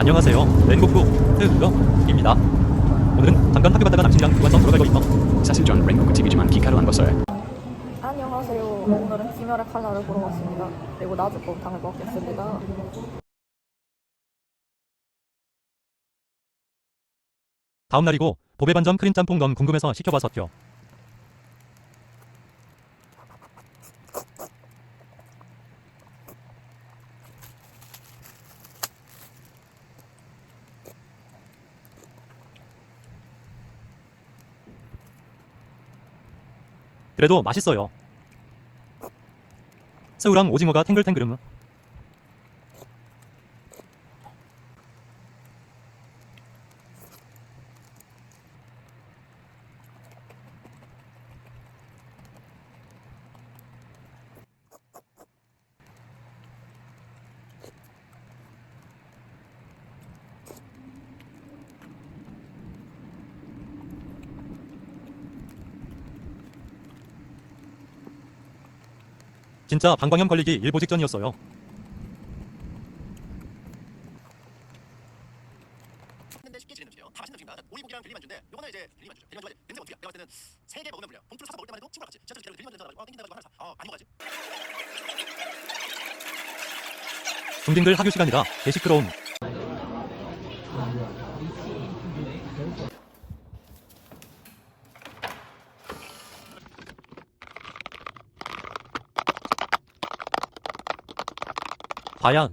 안녕하세요. 랭고쿠 트루입니다. 오늘은 잠깐 학교 갔다가 남친이랑 교관서 돌아가고 있어. 사실 전 랭고쿠 TV지만 기카를 안 봤어요. 안녕하세요. 오늘은 귀멸의 칼날을 보러 왔습니다. 그리고 나주곰탕을 먹겠습니다. 다음 날이고 보배 반점 크림 짬뽕 너무 궁금해서 시켜봤었죠. 그래도 맛있어요. 새우랑 오징어가 탱글탱글음. 진짜 방광염 걸리기 일보 직전이었어요. 했는데 쉽게 지는 음식이에요. 다 맛있는 음식입니다. 오이고기랑 빌리 만주인데 요거는 이제 빌리 만주죠. 빌리 만주가 이제 냄새가 어떻게 내가 봤을 때는 세개 먹으면 불려요. 봉투를 사서 먹을 때만 해도 친구랑 같이 지하철 기다려 빌리 만주 냄새가 나가지고 아 땡긴다 가지고 하나 사. 아 많이 먹어야지. 중딩들 학교 시간이라 개 시끄러움. 과연